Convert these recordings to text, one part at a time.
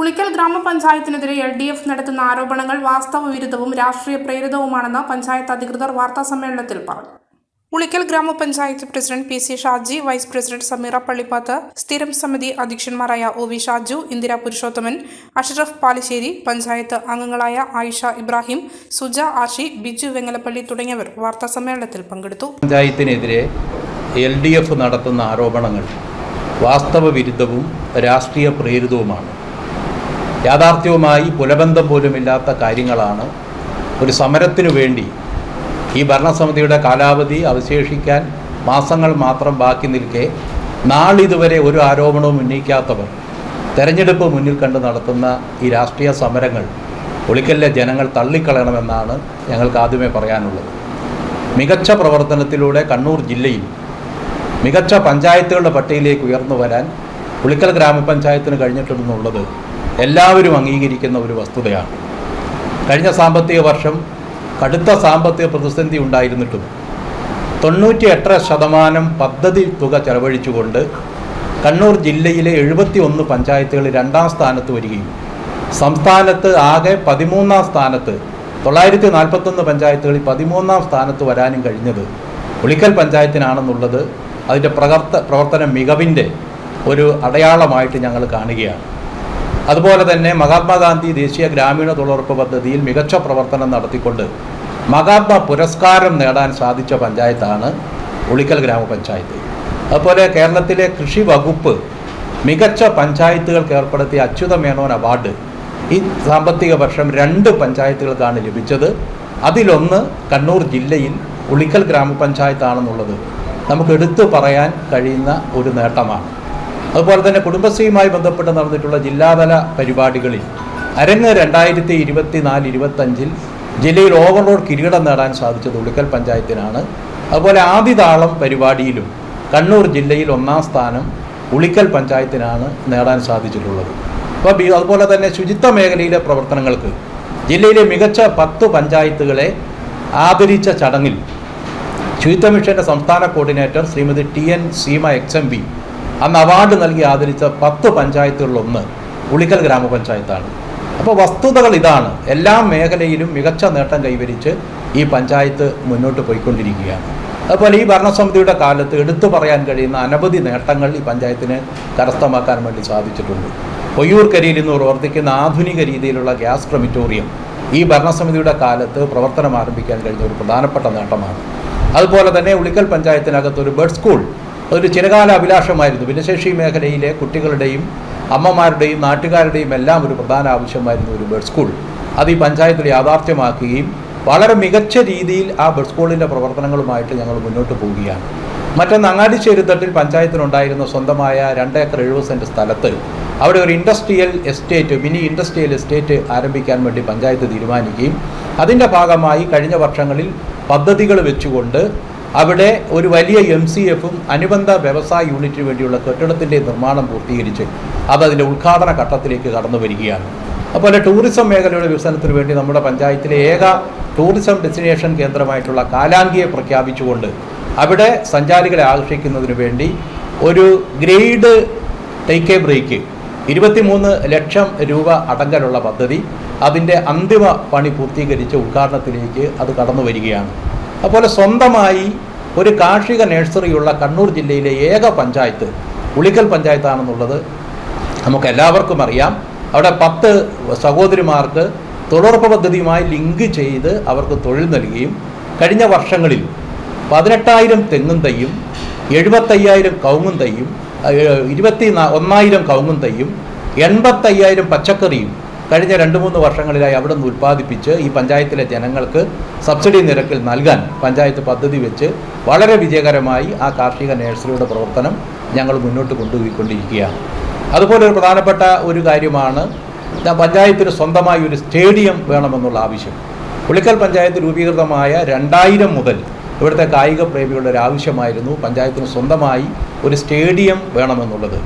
ഉളിക്കൽ ഗ്രാമപഞ്ചായത്തിനെതിരെ L D F നടത്തുന്ന ആരോപണങ്ങൾ വാസ്തവ വിരുദ്ധവും രാഷ്ട്രീയ പ്രേരിതവുമാണെന്ന് പഞ്ചായത്ത് അധികൃതർ വാർത്താ സമ്മേളനത്തിൽ പറഞ്ഞു. ഉളിക്കൽ ഗ്രാമപഞ്ചായത്ത് president P C Shaji vice president Sameera Pallippath സ്ഥിരം സമിതി അധ്യക്ഷന്മാരായ ഒ വി ഷാജു ഇന്ദിര പുരുഷോത്തമൻ അഷ്റഫ് പാലശ്ശേരി പഞ്ചായത്ത് അംഗങ്ങളായ ആയിഷ ഇബ്രാഹിം സുജ ആഷി ബിജു വെങ്ങലപ്പള്ളി തുടങ്ങിയവർ വാർത്താ സമ്മേളനത്തിൽ പങ്കെടുത്തു. പഞ്ചായത്തിനെതിരെ എൽ ഡി എഫ് നടത്തുന്ന ആരോപണങ്ങൾ വാസ്തവ വിരുദ്ധവും രാഷ്ട്രീയ പ്രേരിതവുമാണ്. യാഥാർത്ഥ്യവുമായി പുലബന്ധം പോലുമില്ലാത്ത കാര്യങ്ങളാണ് ഒരു സമരത്തിനു വേണ്ടി ഈ ഭരണസമിതിയുടെ കാലാവധി അവശേഷിക്കാൻ മാസങ്ങൾ മാത്രം ബാക്കി നിൽക്കെ നാളിതുവരെ ഒരു ആരോപണവും ഉന്നയിക്കാത്തവർ തെരഞ്ഞെടുപ്പ് മുന്നിൽ കണ്ട് നടത്തുന്ന ഈ രാഷ്ട്രീയ സമരങ്ങൾ ഒളിക്കലിലെ ജനങ്ങൾ തള്ളിക്കളയണമെന്നാണ് ഞങ്ങൾക്ക് ആദ്യമേ പറയാനുള്ളത്. മികച്ച പ്രവർത്തനത്തിലൂടെ കണ്ണൂർ ജില്ലയിൽ മികച്ച പഞ്ചായത്തുകളുടെ പട്ടികയിലേക്ക് ഉയർന്നു വരാൻ പുളിക്കൽ ഗ്രാമപഞ്ചായത്തിന് കഴിഞ്ഞിട്ടുണ്ടെന്നുള്ളത് എല്ലാവരും അംഗീകരിക്കുന്ന ഒരു വസ്തുതയാണ്. കഴിഞ്ഞ സാമ്പത്തിക വർഷം കടുത്ത സാമ്പത്തിക പ്രതിസന്ധി ഉണ്ടായിരുന്നിട്ടും തൊണ്ണൂറ്റി എട്ടര ശതമാനം പദ്ധതി തുക ചെലവഴിച്ചുകൊണ്ട് കണ്ണൂർ ജില്ലയിലെ എഴുപത്തി ഒന്ന് പഞ്ചായത്തുകൾ രണ്ടാം സ്ഥാനത്ത് വരികയും സംസ്ഥാനത്ത് ആകെ പതിമൂന്നാം സ്ഥാനത്ത് തൊള്ളായിരത്തി നാൽപ്പത്തൊന്ന് പഞ്ചായത്തുകളിൽ പതിമൂന്നാം സ്ഥാനത്ത് വരാനും കഴിഞ്ഞത് ഉളിക്കൽ പഞ്ചായത്തിനാണെന്നുള്ളത് അതിന്റെ പ്രവർത്ത പ്രവർത്തന മികവിന്റെ ഒരു അടയാളമായിട്ട് ഞങ്ങൾ കാണുകയാണ്. അതുപോലെ തന്നെ മഹാത്മാഗാന്ധി ദേശീയ ഗ്രാമീണ തൊഴിലുറപ്പ് പദ്ധതിയിൽ മികച്ച പ്രവർത്തനം നടത്തിക്കൊണ്ട് മഹാത്മ പുരസ്കാരം നേടാൻ സാധിച്ച പഞ്ചായത്താണ് ഉളിക്കൽ ഗ്രാമപഞ്ചായത്ത്. അതുപോലെ കേരളത്തിലെ കൃഷി വകുപ്പ് മികച്ച പഞ്ചായത്തുകൾക്ക് ഏർപ്പെടുത്തിയ അച്യുത മേനോൻ അവാർഡ് ഈ സാമ്പത്തിക വർഷം രണ്ട് പഞ്ചായത്തുകൾക്കാണ് ലഭിച്ചത്. അതിലൊന്ന് കണ്ണൂർ ജില്ലയിൽ ഉളിക്കൽ ഗ്രാമപഞ്ചായത്താണെന്നുള്ളത് നമുക്ക് എടുത്തു പറയാൻ കഴിയുന്ന ഒരു നേട്ടമാണ്. അതുപോലെ തന്നെ കുടുംബശ്രീയുമായി ബന്ധപ്പെട്ട് നടന്നിട്ടുള്ള ജില്ലാതല പരിപാടികളിൽ അരങ്ങ് രണ്ടായിരത്തി ഇരുപത്തി നാല് ഇരുപത്തഞ്ചിൽ ജില്ലയിൽ ഓവർലോഡ് കിരീടം നേടാൻ സാധിച്ചത് ഉളിക്കൽ പഞ്ചായത്തിനാണ്. അതുപോലെ ആദിതാളം പരിപാടിയിലും കണ്ണൂർ ജില്ലയിൽ ഒന്നാം സ്ഥാനം ഉളിക്കൽ പഞ്ചായത്തിനാണ് നേടാൻ സാധിച്ചിട്ടുള്ളത്. അപ്പോൾ ബി- അതുപോലെ തന്നെ ശുചിത്വ മേഖലയിലെ പ്രവർത്തനങ്ങൾക്ക് ജില്ലയിലെ മികച്ച പത്ത് പഞ്ചായത്തുകളെ ആദരിച്ച ചടങ്ങിൽ ശുചിത്വ മിഷന്റെ സംസ്ഥാന coordinator Shrimati T N Seema ex M P അന്ന് അവാർഡ് നൽകി ആദരിച്ച പത്ത് പഞ്ചായത്തുകളിലൊന്ന് ഉളിക്കൽ ഗ്രാമപഞ്ചായത്താണ്. അപ്പോൾ വസ്തുതകൾ ഇതാണ്. എല്ലാ മേഖലയിലും മികച്ച നേട്ടം കൈവരിച്ച് ഈ പഞ്ചായത്ത് മുന്നോട്ട് പോയിക്കൊണ്ടിരിക്കുകയാണ്. അതുപോലെ ഈ ഭരണസമിതിയുടെ കാലത്ത് എടുത്തു പറയാൻ കഴിയുന്ന അനവധി നേട്ടങ്ങൾ ഈ പഞ്ചായത്തിന് കരസ്ഥമാക്കാൻ വേണ്ടി സാധിച്ചിട്ടുണ്ട്. പൊയ്യൂർക്കരിയിൽ നിന്ന് പ്രവർത്തിക്കുന്ന ആധുനിക രീതിയിലുള്ള ഗ്യാസ് ക്രമിറ്റോറിയം ഈ ഭരണസമിതിയുടെ കാലത്ത് പ്രവർത്തനം ആരംഭിക്കാൻ കഴിഞ്ഞ ഒരു പ്രധാനപ്പെട്ട നേട്ടമാണ്. അതുപോലെ തന്നെ ഉളിക്കൽ പഞ്ചായത്തിനകത്ത് ഒരു ബഡ് സ്കൂൾ ഒരു ചിരകാല അഭിലാഷമായിരുന്നു. ഭിന്നശേഷി മേഖലയിലെ കുട്ടികളുടെയും അമ്മമാരുടെയും നാട്ടുകാരുടെയും എല്ലാം ഒരു പ്രധാന ആവശ്യമായിരുന്നു ഒരു ബഡ് സ്കൂൾ. അത് ഈ പഞ്ചായത്തിൽ യാഥാർത്ഥ്യമാക്കുകയും വളരെ മികച്ച രീതിയിൽ ആ ബഡ് സ്കൂളിന്റെ പ്രവർത്തനങ്ങളുമായിട്ട് ഞങ്ങൾ മുന്നോട്ട് പോവുകയാണ്. മറ്റൊന്ന് അങ്ങാടിച്ചേരിത്തട്ടിൽ പഞ്ചായത്തിനുണ്ടായിരുന്ന സ്വന്തമായ രണ്ട് ഏക്കർ എഴുപത് സെന്റ് സ്ഥലത്ത് അവിടെ ഒരു industrial estate mini industrial estate ആരംഭിക്കാൻ വേണ്ടി പഞ്ചായത്ത് തീരുമാനിക്കുകയും അതിന്റെ ഭാഗമായി കഴിഞ്ഞ വർഷങ്ങളിൽ പദ്ധതികൾ വെച്ചുകൊണ്ട് അവിടെ ഒരു വലിയ എം സി എഫും അനുബന്ധ വ്യവസായ യൂണിറ്റിന് വേണ്ടിയുള്ള കെട്ടിടത്തിന്റെ നിർമ്മാണം പൂർത്തീകരിച്ച് അത് അതിന്റെ ഉദ്ഘാടന ഘട്ടത്തിലേക്ക് കടന്നു വരികയാണ്. അതുപോലെ ടൂറിസം മേഖലയുടെ വികസനത്തിന് വേണ്ടി നമ്മുടെ പഞ്ചായത്തിലെ ഏക ടൂറിസം ഡെസ്റ്റിനേഷൻ കേന്ദ്രമായിട്ടുള്ള കാലാങ്കിയെ പ്രഖ്യാപിച്ചുകൊണ്ട് അവിടെ സഞ്ചാരികളെ ആകർഷിക്കുന്നതിന് വേണ്ടി ഒരു ഗ്രേഡ് ടേക്ക് എ ബ്രേക്ക് ഇരുപത്തിമൂന്ന് ലക്ഷം രൂപ അടങ്കലുള്ള പദ്ധതി അതിന്റെ അന്തിമ പണി പൂർത്തീകരിച്ച് ഉദ്ഘാടനത്തിലേക്ക് അത് കടന്നു വരികയാണ്. അതുപോലെ സ്വന്തമായി ഒരു കാർഷിക നഴ്സറിയുള്ള കണ്ണൂർ ജില്ലയിലെ ഏക പഞ്ചായത്ത് ഉളിക്കൽ പഞ്ചായത്താണെന്നുള്ളത് നമുക്ക് എല്ലാവർക്കും അറിയാം. അവിടെ പത്ത് സഹോദരിമാർക്ക് തൊഴിലുറപ്പ് പദ്ധതിയുമായി ലിങ്ക് ചെയ്ത് അവർക്ക് തൊഴിൽ നൽകുകയും കഴിഞ്ഞ വർഷങ്ങളിൽ പതിനെട്ടായിരം തെങ്ങും തൈയും എഴുപത്തയ്യായിരം കവുങ്ങും തൈയും ഏഹ്, ഇരുപത്തി ഒന്നായിരം കവുങ്ങും തൈയും എൺപത്തയ്യായിരം പച്ചക്കറിയും കഴിഞ്ഞ രണ്ട് മൂന്ന് വർഷങ്ങളിലായി അവിടെ നിന്ന് ഉൽപ്പാദിപ്പിച്ച് ഈ പഞ്ചായത്തിലെ ജനങ്ങൾക്ക് സബ്സിഡി നിരക്കിൽ നൽകാൻ പഞ്ചായത്ത് പദ്ധതി വെച്ച് വളരെ വിജയകരമായി ആ കാർഷിക നേഴ്സറിയുടെ പ്രവർത്തനം ഞങ്ങൾ മുന്നോട്ട് കൊണ്ടുപോയിക്കൊണ്ടിരിക്കുകയാണ്. അതുപോലെ ഒരു പ്രധാനപ്പെട്ട ഒരു കാര്യമാണ് പഞ്ചായത്തിന് സ്വന്തമായി ഒരു സ്റ്റേഡിയം വേണമെന്നുള്ള ആവശ്യം. പുളിക്കൽ പഞ്ചായത്ത് രൂപീകൃതമായ രണ്ടായിരം മുതൽ ഇവിടുത്തെ കായിക പ്രേമികളുടെ ഒരു ആവശ്യമായിരുന്നു പഞ്ചായത്തിന് സ്വന്തമായി ഒരു സ്റ്റേഡിയം വേണമെന്നുള്ളത്.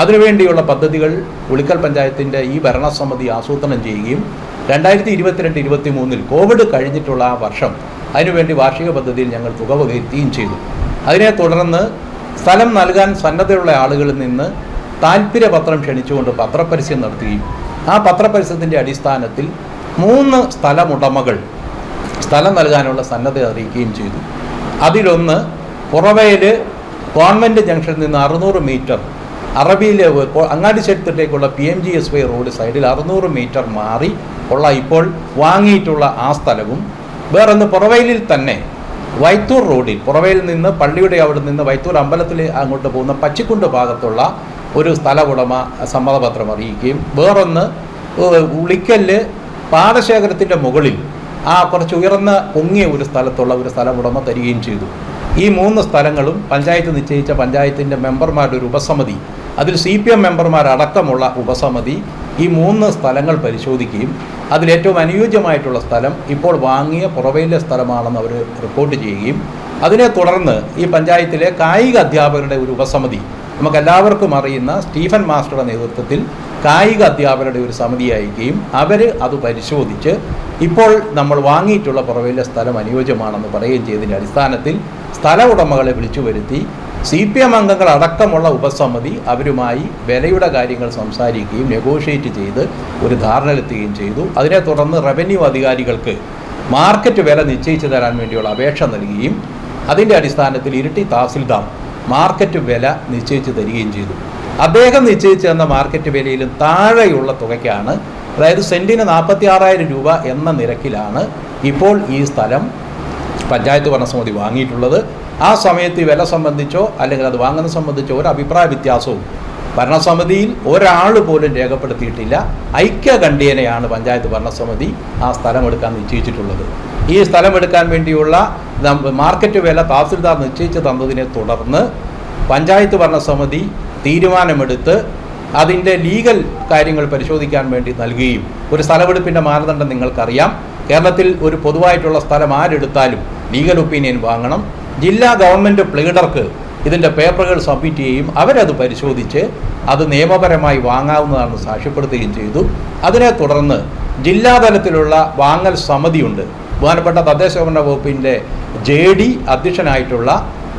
അതിനുവേണ്ടിയുള്ള പദ്ധതികൾ ഉളിക്കൽ പഞ്ചായത്തിന്റെ ഈ ഭരണസമിതി ആസൂത്രണം ചെയ്യുകയും രണ്ടായിരത്തി ഇരുപത്തിരണ്ട് ഇരുപത്തി മൂന്നിൽ കോവിഡ് കഴിഞ്ഞിട്ടുള്ള ആ വർഷം അതിനുവേണ്ടി വാർഷിക പദ്ധതിയിൽ ഞങ്ങൾ തുക വകയിരുത്തുകയും ചെയ്തു. അതിനെ തുടർന്ന് സ്ഥലം നൽകാൻ സന്നദ്ധയുള്ള ആളുകളിൽ നിന്ന് താല്പര്യപത്രം ക്ഷണിച്ചുകൊണ്ട് പത്രപരസ്യം നടത്തുകയും ആ പത്രപരസ്യത്തിന്റെ അടിസ്ഥാനത്തിൽ മൂന്ന് സ്ഥലമുടമകൾ സ്ഥലം നൽകാനുള്ള സന്നദ്ധ അറിയിക്കുകയും ചെയ്തു. അതിലൊന്ന് പുറവയിൽ ഗവൺമെന്റ് ജംഗ്ഷനിൽ നിന്ന് അറുന്നൂറ് മീറ്റർ അറബിയിലെ അങ്ങാടി അങ്ങാടിശെടുത്തിട്ടേക്കുള്ള P M G S Y road സൈഡിൽ അറുന്നൂറ് മീറ്റർ മാറി ഉള്ള ഇപ്പോൾ വാങ്ങിയിട്ടുള്ള ആ സ്ഥലവും. വേറൊന്ന് പുറവയിലിൽ തന്നെ വൈത്തൂർ റോഡിൽ പുറവയിൽ നിന്ന് പള്ളിയുടെ അവിടെ നിന്ന് വൈത്തൂർ അമ്പലത്തിൽ അങ്ങോട്ട് പോകുന്ന പച്ചിക്കുണ്ട് ഭാഗത്തുള്ള ഒരു സ്ഥല ഉടമ സമ്മതപത്രം അറിയിക്കുകയും വേറൊന്ന് ഉളിക്കല്ല് ഉളിക്കൽ പാടശേഖരത്തിന്റെ മുകളിൽ ആ കുറച്ച് ഉയർന്ന പൊങ്ങിയ ഒരു സ്ഥലത്തുള്ള ഒരു സ്ഥലം ഉടമ തരികയും ചെയ്തു. ഈ മൂന്ന് സ്ഥലങ്ങളും പഞ്ചായത്ത് നിശ്ചയിച്ച പഞ്ചായത്തിന്റെ മെമ്പർമാരുടെ ഒരു ഉപസമിതി അതിൽ സി പി എം മെമ്പർമാരടക്കമുള്ള ഉപസമിതി ഈ മൂന്ന് സ്ഥലങ്ങൾ പരിശോധിക്കുകയും അതിലേറ്റവും അനുയോജ്യമായിട്ടുള്ള സ്ഥലം ഇപ്പോൾ വാങ്ങിയ പുറവയിലെ സ്ഥലമാണെന്ന് അവർ റിപ്പോർട്ട് ചെയ്യുകയും അതിനെ തുടർന്ന് ഈ പഞ്ചായത്തിലെ കായിക അധ്യാപകരുടെ ഒരു ഉപസമിതി നമുക്കെല്ലാവർക്കും അറിയുന്ന സ്റ്റീഫൻ മാസ്റ്ററുടെ നേതൃത്വത്തിൽ കായിക അധ്യാപകരുടെ ഒരു സമിതി അയക്കുകയും അവർ അത് പരിശോധിച്ച് ഇപ്പോൾ നമ്മൾ വാങ്ങിയിട്ടുള്ള പുറവിലെ സ്ഥലം അനുയോജ്യമാണെന്ന് പറയുകയും ചെയ്തതിന്റെ അടിസ്ഥാനത്തിൽ സ്ഥല ഉടമകളെ വിളിച്ചു വരുത്തി സി പി എം അംഗങ്ങൾ അടക്കമുള്ള ഉപസമിതി അവരുമായി വിലയുടെ കാര്യങ്ങൾ സംസാരിക്കുകയും നെഗോഷിയേറ്റ് ചെയ്ത് ഒരു ധാരണയിലെത്തുകയും ചെയ്തു. അതിനെ തുടർന്ന് റവന്യൂ അധികാരികൾക്ക് മാർക്കറ്റ് വില നിശ്ചയിച്ചു തരാൻ വേണ്ടിയുള്ള അപേക്ഷ നൽകുകയും അതിന്റെ അടിസ്ഥാനത്തിൽ ഇരട്ടി തഹസിൽദാർ മാർക്കറ്റ് വില നിശ്ചയിച്ചു തരികയും ചെയ്തു. അദ്ദേഹം നിശ്ചയിച്ചു തന്ന മാർക്കറ്റ് വിലയിലും താഴെയുള്ള തുകയ്ക്കാണ് അതായത് സെന്റിന് നാൽപ്പത്തി ആറായിരം രൂപ എന്ന നിരക്കിലാണ് ഇപ്പോൾ ഈ സ്ഥലം പഞ്ചായത്ത് ഭരണസമിതി വാങ്ങിയിട്ടുള്ളത്. ആ സമയത്ത് വില സംബന്ധിച്ചോ അല്ലെങ്കിൽ അത് വാങ്ങുന്ന സംബന്ധിച്ചോ ഒരു അഭിപ്രായ വ്യത്യാസവും ഭരണസമിതിയിൽ ഒരാൾ പോലും രേഖപ്പെടുത്തിയിട്ടില്ല. ഐക്യകണ്ഠ്യേനയാണ് പഞ്ചായത്ത് ഭരണസമിതി ആ സ്ഥലമെടുക്കാൻ നിശ്ചയിച്ചിട്ടുള്ളത്. ഈ സ്ഥലമെടുക്കാൻ വേണ്ടിയുള്ള മാർക്കറ്റ് വില തഹസിൽദാർ നിശ്ചയിച്ച് തന്നതിനെ തുടർന്ന് പഞ്ചായത്ത് ഭരണസമിതി തീരുമാനമെടുത്ത് അതിന്റെ ലീഗൽ കാര്യങ്ങൾ പരിശോധിക്കാൻ വേണ്ടി നൽകുകയും ഒരു സ്ഥലമെടുപ്പിന്റെ മാനദണ്ഡം നിങ്ങൾക്കറിയാം. കേരളത്തിൽ ഒരു പൊതുവായിട്ടുള്ള സ്ഥലം ആരെടുത്താലും ലീഗൽ ഒപ്പീനിയൻ വാങ്ങണം. ജില്ലാ ഗവൺമെന്റ് പ്ലീഡർക്ക് ഇതിന്റെ പേപ്പറുകൾ സബ്മിറ്റ് ചെയ്യുകയും അവരത് പരിശോധിച്ച് അത് നിയമപരമായി വാങ്ങാവുന്നതാണെന്ന് സാക്ഷ്യപ്പെടുത്തുകയും ചെയ്തു. അതിനെ തുടർന്ന് ജില്ലാതലത്തിലുള്ള വാങ്ങൽ സമിതിയുണ്ട്. ബഹുമാനപ്പെട്ട തദ്ദേശ ഭരണ വകുപ്പിന്റെ ജെ ഡി അധ്യക്ഷനായിട്ടുള്ള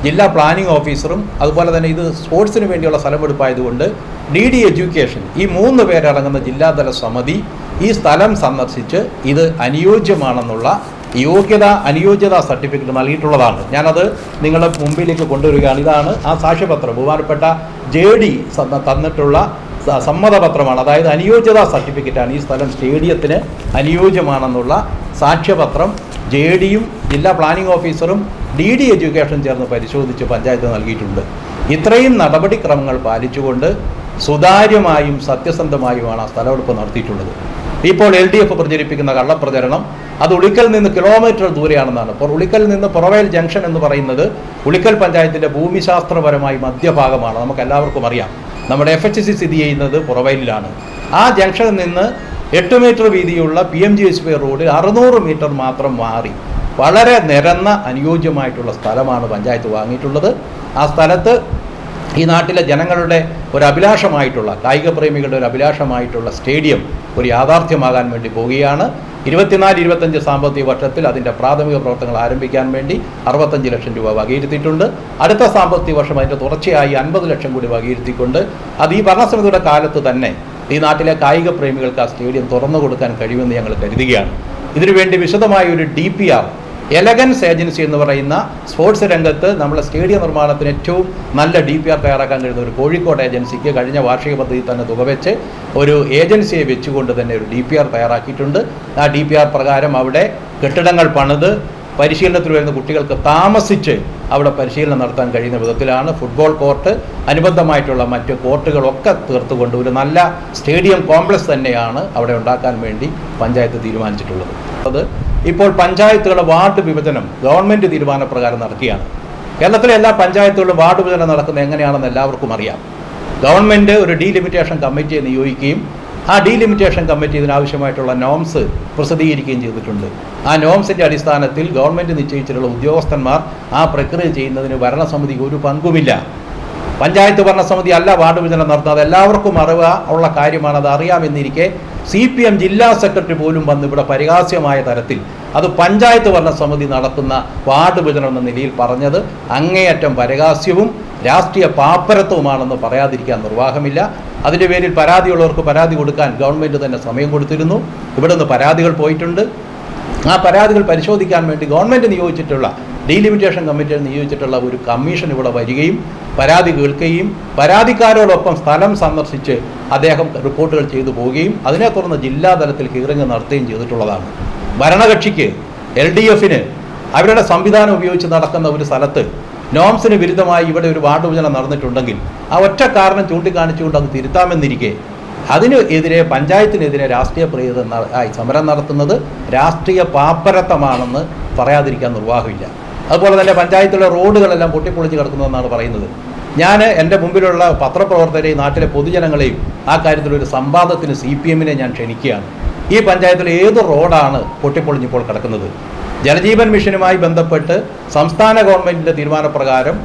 ജില്ലാ പ്ലാനിംഗ് ഓഫീസറും അതുപോലെ തന്നെ ഇത് സ്പോർട്സിന് വേണ്ടിയുള്ള സ്ഥലമെടുപ്പായതുകൊണ്ട് ഡി ഡി എഡ്യൂക്കേഷൻ ഈ മൂന്ന് പേരടങ്ങുന്ന ജില്ലാതല സമിതി ഈ സ്ഥലം സന്ദർശിച്ച് ഇത് അനുയോജ്യമാണെന്നുള്ള യോഗ്യത അനുയോജ്യത സർട്ടിഫിക്കറ്റ് നൽകിയിട്ടുള്ളതാണ്. ഞാനത് നിങ്ങളുടെ മുമ്പിലേക്ക് കൊണ്ടുവരികയാണ്. ഇതാണ് ആ സാക്ഷ്യപത്രം. ബഹുമാനപ്പെട്ട ജെ ഡി തന്നിട്ടുള്ള സമ്മതപത്രമാണ്. അതായത് അനുയോജ്യത സർട്ടിഫിക്കറ്റാണ്. ഈ സ്ഥലം സ്റ്റേഡിയത്തിന് അനുയോജ്യമാണെന്നുള്ള സാക്ഷ്യപത്രം ജെ ഡിയും ജില്ലാ പ്ലാനിംഗ് ഓഫീസറും ഡി ഡി എഡ്യൂക്കേഷൻ ചേർന്ന് പരിശോധിച്ച് പഞ്ചായത്ത് നൽകിയിട്ടുണ്ട്. ഇത്രയും നടപടിക്രമങ്ങൾ പാലിച്ചുകൊണ്ട് സുതാര്യമായും സത്യസന്ധമായുമാണ് ആ സ്ഥലമെടുപ്പ് നടത്തിയിട്ടുള്ളത്. ഇപ്പോൾ എൽ ഡി എഫ് പ്രചരിപ്പിക്കുന്ന കള്ളപ്രചരണം അത് ഉളിക്കൽ നിന്ന് കിലോമീറ്റർ ദൂരെയാണെന്നാണ്. അപ്പോൾ ഉളിക്കൽ നിന്ന് പുറവേൽ ജംഗ്ഷൻ എന്ന് പറയുന്നത് ഉളിക്കൽ പഞ്ചായത്തിന്റെ ഭൂമിശാസ്ത്രപരമായി മധ്യഭാഗമാണ്. നമുക്ക് എല്ലാവർക്കും അറിയാം. നമ്മുടെ എഫ് എച്ച് സി സ്ഥിതി ചെയ്യുന്നത് പുറവയിലാണ് ആ ജംഗ്ഷനിൽ നിന്ന് എട്ട് മീറ്റർ വീതിയുള്ള P M G S P road അറുന്നൂറ് മീറ്റർ മാത്രം മാറി. വളരെ നിരന്ന അനുയോജ്യമായിട്ടുള്ള സ്ഥലമാണ് പഞ്ചായത്ത് വാങ്ങിയിട്ടുള്ളത്. ആ സ്ഥലത്ത് ഈ നാട്ടിലെ ജനങ്ങളുടെ ഒരു അഭിലാഷമായിട്ടുള്ള കായിക പ്രേമികളുടെ ഒരു അഭിലാഷമായിട്ടുള്ള സ്റ്റേഡിയം ഒരു യാഥാർത്ഥ്യമാകാൻ വേണ്ടി പോവുകയാണ്. ഇരുപത്തിനാല് ഇരുപത്തഞ്ച് സാമ്പത്തിക വർഷത്തിൽ അതിന്റെ പ്രാഥമിക പ്രവർത്തനങ്ങൾ ആരംഭിക്കാൻ വേണ്ടി അറുപത്തഞ്ച് ലക്ഷം രൂപ വകയിരുത്തിയിട്ടുണ്ട്. അടുത്ത സാമ്പത്തിക വർഷം അതിന്റെ തുടർച്ചയായി അൻപത് ലക്ഷം കൂടി വകയിരുത്തിക്കൊണ്ട് അത് ഈ ഭരണസമിതിയുടെ കാലത്ത് തന്നെ ഈ നാട്ടിലെ കായിക പ്രേമികൾക്ക് ആ സ്റ്റേഡിയം തുറന്നു കൊടുക്കാൻ കഴിയുമെന്ന് ഞങ്ങൾ കരുതുകയാണ്. ഇതിനുവേണ്ടി വിശദമായ ഒരു D P R elegance agency എന്ന് പറയുന്ന സ്പോർട്സ് രംഗത്ത് നമ്മളെ സ്റ്റേഡിയം നിർമ്മാണത്തിന് ഏറ്റവും നല്ല ഡി പി ആർ തയ്യാറാക്കാൻ കഴിയുന്ന ഒരു കോഴിക്കോട് ഏജൻസിക്ക് കഴിഞ്ഞ വാർഷിക പദ്ധതി തന്നെ തുക വെച്ച് ഒരു ഏജൻസിയെ വെച്ചുകൊണ്ട് തന്നെ ഒരു ഡി പി ആർ തയ്യാറാക്കിയിട്ടുണ്ട്. ആ ഡി പി ആർ പ്രകാരം അവിടെ കെട്ടിടങ്ങൾ പണിത് പരിശീലനത്തിൽ വരുന്ന കുട്ടികൾക്ക് താമസിച്ച് അവിടെ പരിശീലനം നടത്താൻ കഴിയുന്ന വിധത്തിലാണ് ഫുട്ബോൾ കോർട്ട് അനുബന്ധമായിട്ടുള്ള മറ്റ് കോർട്ടുകളൊക്കെ തീർത്തുകൊണ്ട് ഒരു നല്ല സ്റ്റേഡിയം കോംപ്ലക്സ് തന്നെയാണ് അവിടെ ഉണ്ടാക്കാൻ വേണ്ടി പഞ്ചായത്ത് തീരുമാനിച്ചിട്ടുള്ളത്. അത് ഇപ്പോൾ പഞ്ചായത്തുകളുടെ വാർഡ് വിഭജനം ഗവൺമെന്റ് തീരുമാനപ്രകാരം നടക്കുകയാണ്. കേരളത്തിലെ എല്ലാ പഞ്ചായത്തുകളിലും വാർഡ് വിഭജനം നടക്കുന്നത് എങ്ങനെയാണെന്ന് എല്ലാവർക്കും അറിയാം. ഗവൺമെന്റ് ഒരു ഡീലിമിറ്റേഷൻ കമ്മിറ്റിയെ നിയോഗിക്കുകയും ആ ഡീലിമിറ്റേഷൻ കമ്മിറ്റി ഇതിനാവശ്യമായിട്ടുള്ള നോംസ് പ്രസിദ്ധീകരിക്കുകയും ചെയ്തിട്ടുണ്ട്. ആ നോംസിന്റെ അടിസ്ഥാനത്തിൽ ഗവൺമെന്റ് നിശ്ചയിച്ചിട്ടുള്ള ഉദ്യോഗസ്ഥന്മാർ ആ പ്രക്രിയ ചെയ്യുന്നതിന് ഭരണസമിതിക്ക് ഒരു പങ്കുമില്ല. പഞ്ചായത്ത് ഭരണസമിതി അല്ല വാർഡ് വിഭജനം നടത്തുന്നത്. എല്ലാവർക്കും അറിവ് ഉള്ള കാര്യമാണ് അത് അറിയാമെന്നിരിക്കെ സി പി എം ജില്ലാ സെക്രട്ടറി പോലും വന്ന് ഇവിടെ പരിഹാസ്യമായ തരത്തിൽ അത് പഞ്ചായത്ത് ഭരണസമിതി നടത്തുന്ന വാർഡ് വിഭജനം എന്ന നിലയിൽ പറഞ്ഞത് അങ്ങേയറ്റം പരിഹാസ്യവും രാഷ്ട്രീയ പാപ്പരത്വമാണെന്ന് പറയാതിരിക്കാൻ നിർവാഹമില്ല. അതിന്റെ പേരിൽ പരാതിയുള്ളവർക്ക് പരാതി കൊടുക്കാൻ ഗവൺമെന്റ് തന്നെ സമയം കൊടുത്തിരുന്നു. ഇവിടെ നിന്ന് പരാതികൾ പോയിട്ടുണ്ട്. ആ പരാതികൾ പരിശോധിക്കാൻ വേണ്ടി ഗവൺമെന്റ് നിയോഗിച്ചിട്ടുള്ള ഡീലിമിറ്റേഷൻ കമ്മിറ്റിയെ നിയോഗിച്ചിട്ടുള്ള ഒരു കമ്മീഷൻ ഇവിടെ വരികയും പരാതി കേൾക്കുകയും പരാതിക്കാരോടൊപ്പം സ്ഥലം സന്ദർശിച്ച് അദ്ദേഹം റിപ്പോർട്ടുകൾ ചെയ്തു പോവുകയും അതിനെ തുടർന്ന് ജില്ലാതലത്തിൽ ഹിയറിംഗ് നടത്തുകയും ചെയ്തിട്ടുള്ളതാണ്. ഭരണകക്ഷിക്ക് എൽ ഡി എഫിന് അവരുടെ സംവിധാനം ഉപയോഗിച്ച് നടക്കുന്ന ഒരു സ്ഥലത്ത് നോംസിന് വിരുദ്ധമായി ഇവിടെ ഒരു വാർഡ് വിഭജനം നടന്നിട്ടുണ്ടെങ്കിൽ ആ ഒറ്റ കാരണം ചൂണ്ടിക്കാണിച്ചുകൊണ്ട് അത് തിരുത്താമെന്നിരിക്കെ അതിന് എതിരെ പഞ്ചായത്തിനെതിരെ രാഷ്ട്രീയ ആയി സമരം നടത്തുന്നത് രാഷ്ട്രീയ പാപ്പരത്തമാണെന്ന് പറയാതിരിക്കാൻ നിർവാഹമില്ല. അതുപോലെ തന്നെ പഞ്ചായത്തിലെ റോഡുകളെല്ലാം പൊട്ടിപ്പൊളിച്ച് കിടക്കുന്നതെന്നാണ് പറയുന്നത്. ഞാൻ എന്റെ മുമ്പിലുള്ള പത്രപ്രവർത്തകരെയും നാട്ടിലെ പൊതുജനങ്ങളെയും ആ കാര്യത്തിലൊരു സംവാദത്തിന് സി പി എമ്മിനെ ഞാൻ ക്ഷണിക്കുകയാണ്. ഈ പഞ്ചായത്തിലെ ഏത് റോഡാണ് പൊട്ടിപ്പൊളിഞ്ഞിപ്പോൾ കിടക്കുന്നത്? ജലജീവൻ മിഷനുമായി ബന്ധപ്പെട്ട് സംസ്ഥാന ഗവൺമെന്റിന്റെ തീരുമാനപ്രകാരം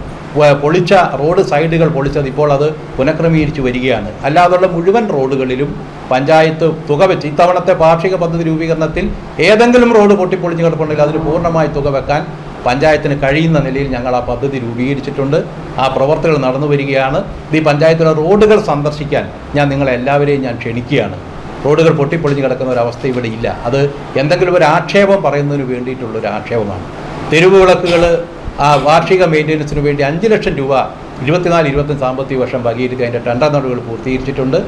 പൊളിച്ച റോഡ് സൈഡുകൾ പൊളിച്ചത് ഇപ്പോൾ അത് പുനഃക്രമീകരിച്ചു വരികയാണ്. അല്ലാതുള്ള മുഴുവൻ റോഡുകളിലും പഞ്ചായത്ത് തുക വെച്ച് ഇത്തവണത്തെ വാർഷിക പദ്ധതി രൂപീകരണത്തിൽ ഏതെങ്കിലും റോഡ് പൊട്ടിപ്പൊളിഞ്ഞ് കിടപ്പുണ്ടെങ്കിൽ അതിന് പൂർണമായി തുക വെക്കാൻ പഞ്ചായത്തിന് കഴിയുന്ന നിലയിൽ ഞങ്ങൾ ആ പദ്ധതി രൂപീകരിച്ചിട്ടുണ്ട്. ആ പ്രവർത്തികൾ നടന്നു വരികയാണ്. ഈ പഞ്ചായത്തിലെ റോഡുകൾ സന്ദർശിക്കാൻ ഞാൻ നിങ്ങളെല്ലാവരെയും ഞാൻ ക്ഷണിക്കുകയാണ്. റോഡുകൾ പൊട്ടിപ്പൊളിഞ്ഞ് കിടക്കുന്ന ഒരു അവസ്ഥ ഇവിടെ ഇല്ല. അത് എന്തെങ്കിലും ഒരു ആക്ഷേപം പറയുന്നതിന് വേണ്ടിയിട്ടുള്ള ഒരു ആക്ഷേപമാണ്. തെരുവ് വിളക്കുകൾ ആ വാർഷിക മെയിന്റനൻസിന് വേണ്ടി അഞ്ച് ലക്ഷം രൂപ ഇരുപത്തിനാല് ഇരുപത്തഞ്ച് സാമ്പത്തിക വർഷം വകയിരുത്തി അതിന്റെ ടെൻഡർ നടപടികൾ പൂർത്തീകരിച്ചിട്ടുണ്ട്.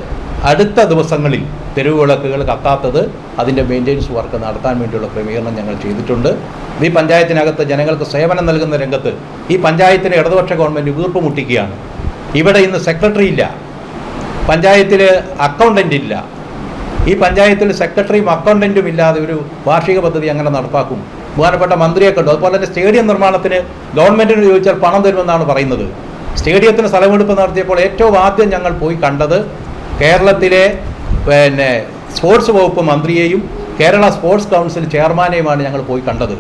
അടുത്ത ദിവസങ്ങളിൽ തെരുവ് വിളക്കുകൾ കത്താത്തത് അതിന്റെ മെയിന്റെനൻസ് വർക്ക് നടത്താൻ വേണ്ടിയുള്ള ക്രമീകരണം ഞങ്ങൾ ചെയ്തിട്ടുണ്ട്. ഈ പഞ്ചായത്തിനകത്ത് ജനങ്ങൾക്ക് സേവനം നൽകുന്ന രംഗത്ത് ഈ പഞ്ചായത്തിന് ഇടതുപക്ഷ ഗവൺമെന്റ് വീർപ്പ് മുട്ടിക്കുകയാണ് ഇവിടെ ഇന്ന് സെക്രട്ടറി ഇല്ല. പഞ്ചായത്തിൽ അക്കൗണ്ടന്റ് ഇല്ല. ഈ പഞ്ചായത്തിൽ സെക്രട്ടറിയും അക്കൗണ്ടന്റും ഇല്ലാതെ ഒരു വാർഷിക പദ്ധതി അങ്ങനെ നടപ്പാക്കും. ബഹുമാനപ്പെട്ട മന്ത്രിയെ കണ്ടു അതുപോലെ തന്നെ സ്റ്റേഡിയം നിർമ്മാണത്തിന് ഗവൺമെന്റിന് ചോദിച്ചാൽ പണം തരുമെന്നാണ് പറയുന്നത്. സ്റ്റേഡിയത്തിന് സ്ഥലമെടുപ്പ് നടത്തിയപ്പോൾ ഏറ്റവും ആദ്യം ഞങ്ങൾ പോയി കണ്ടത് കേരളത്തിലെ പിന്നെ സ്പോർട്സ് വകുപ്പ് മന്ത്രിയെയും കേരള സ്പോർട്സ് കൗൺസിൽ ചെയർമാനെയുമാണ് ഞങ്ങൾ പോയി കണ്ടത്.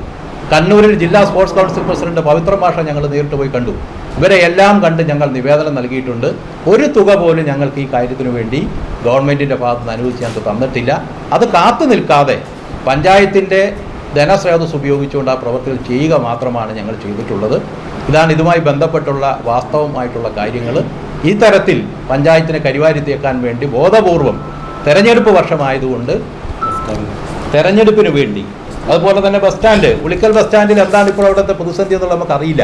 കണ്ണൂരിൽ ജില്ലാ സ്പോർട്സ് കൗൺസിൽ പ്രസിഡന്റ് പവിത്ര മാഷ ഞങ്ങൾ നേരിട്ട് പോയി കണ്ടു. ഇവരെ എല്ലാം കണ്ട് ഞങ്ങൾ നിവേദനം നൽകിയിട്ടുണ്ട്. ഒരു തുക പോലും ഞങ്ങൾക്ക് ഈ കാര്യത്തിനു വേണ്ടി ഗവൺമെന്റിന്റെ ഭാഗത്ത് നിന്ന് അനുവദിച്ച് ഞങ്ങൾക്ക് തന്നിട്ടില്ല. അത് കാത്തു നിൽക്കാതെ പഞ്ചായത്തിന്റെ ധനസ്രോതസ് ഉപയോഗിച്ചുകൊണ്ട് ആ പ്രവർത്തികൾ ചെയ്യുക മാത്രമാണ് ഞങ്ങൾ ചെയ്തിട്ടുള്ളത്. ഇതാണ് ഇതുമായി ബന്ധപ്പെട്ടുള്ള വാസ്തവമായിട്ടുള്ള കാര്യങ്ങൾ ഈ തരത്തിൽ പഞ്ചായത്തിനെ കരിവാരിത്തേക്കാൻ വേണ്ടി ബോധപൂർവം തെരഞ്ഞെടുപ്പ് വർഷമായതുകൊണ്ട് തെരഞ്ഞെടുപ്പിന് വേണ്ടി. അതുപോലെ തന്നെ ബസ് സ്റ്റാൻഡ്. ഉളിക്കൽ ബസ് സ്റ്റാൻഡിൽ എന്താണ് ഇപ്പോൾ അവിടുത്തെ പ്രതിസന്ധി എന്നുള്ളത് നമുക്കറിയില്ല.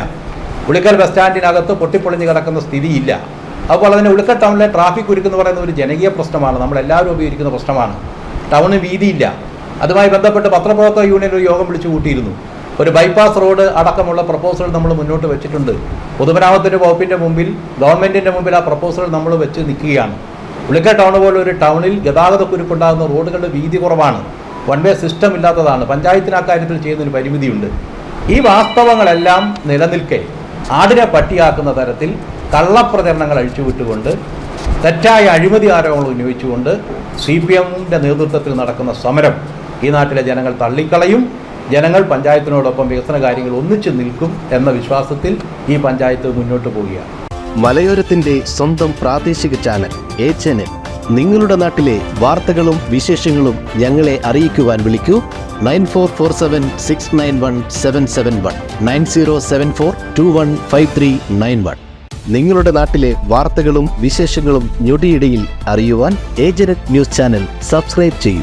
ഉളിക്കൽ ബസ് സ്റ്റാൻഡിനകത്ത് പൊട്ടിപ്പൊളിഞ്ഞ് കിടക്കുന്ന സ്ഥിതിയില്ല. അതുപോലെ തന്നെ ഉളിക്കൽ ടൗണിലെ ട്രാഫിക് കുരുക്ക് എന്ന് പറയുന്ന ഒരു ജനകീയ പ്രശ്നമാണ്. നമ്മളെല്ലാവരും ഉപയോഗിക്കുന്ന പ്രശ്നമാണ്. ടൗണിന് വീതിയില്ല. അതുമായി ബന്ധപ്പെട്ട് പത്രപ്രവർത്തക യൂണിയൻ ഒരു യോഗം വിളിച്ചു കൂട്ടിയിരുന്നു. ഒരു ബൈപ്പാസ് റോഡ് അടക്കമുള്ള പ്രപ്പോസൽ നമ്മൾ മുന്നോട്ട് വെച്ചിട്ടുണ്ട്. പൊതുമരാമത്തിന്റെ വകുപ്പിന്റെ മുമ്പിൽ ഗവൺമെന്റിന്റെ മുമ്പിൽ ആ പ്രപ്പോസൽ നമ്മൾ വെച്ച് നിൽക്കുകയാണ്. ഉളിക്കൽ ടൗൺ പോലെ ഒരു ടൗണിൽ ഗതാഗത കുരുക്കുണ്ടാകുന്ന റോഡുകളുടെ വീതി കുറവാണ്. വൺ വേ സിസ്റ്റം ഇല്ലാത്തതാണ്. പഞ്ചായത്തിന് അക്കാര്യത്തിൽ ചെയ്യുന്നൊരു പരിമിതിയുണ്ട്. ഈ വാസ്തവങ്ങളെല്ലാം നിലനിൽക്കെ ആടിനെ പട്ടിയാക്കുന്ന തരത്തിൽ കള്ളപ്രചരണങ്ങൾ അഴിച്ചുവിട്ടുകൊണ്ട് തെറ്റായ അഴിമതി ആരോപണങ്ങൾ ഉന്നയിച്ചുകൊണ്ട് സി പി എമ്മിന്റെ നേതൃത്വത്തിൽ നടക്കുന്ന സമരം ഈ നാട്ടിലെ ജനങ്ങൾ തള്ളിക്കളയും ജനങ്ങൾ പഞ്ചായത്തിനോടൊപ്പം വികസന കാര്യങ്ങൾ ഒന്നിച്ചു നിൽക്കും എന്ന വിശ്വാസത്തിൽ ഈ പഞ്ചായത്ത് മുന്നോട്ട് പോവുകയാണ്. മലയോരത്തിന്റെ സ്വന്തം പ്രാദേശിക ചാനൽ എ ചാനൽ. നിങ്ങളുടെ നാട്ടിലെ വാർത്തകളും വിശേഷങ്ങളും ഞങ്ങളെ അറിയിക്കുവാൻ വിളിക്കൂ. Nine four four seven six nine one seven seven one nine zero seven four two one five three nine one. നിങ്ങളുടെ നാട്ടിലെ വാർത്തകളും വിശേഷങ്ങളും ഞൊടിയിടയിൽ അറിയുവാൻ ഏജനറ്റ് ന്യൂസ് ചാനൽ സബ്സ്ക്രൈബ് ചെയ്യൂ.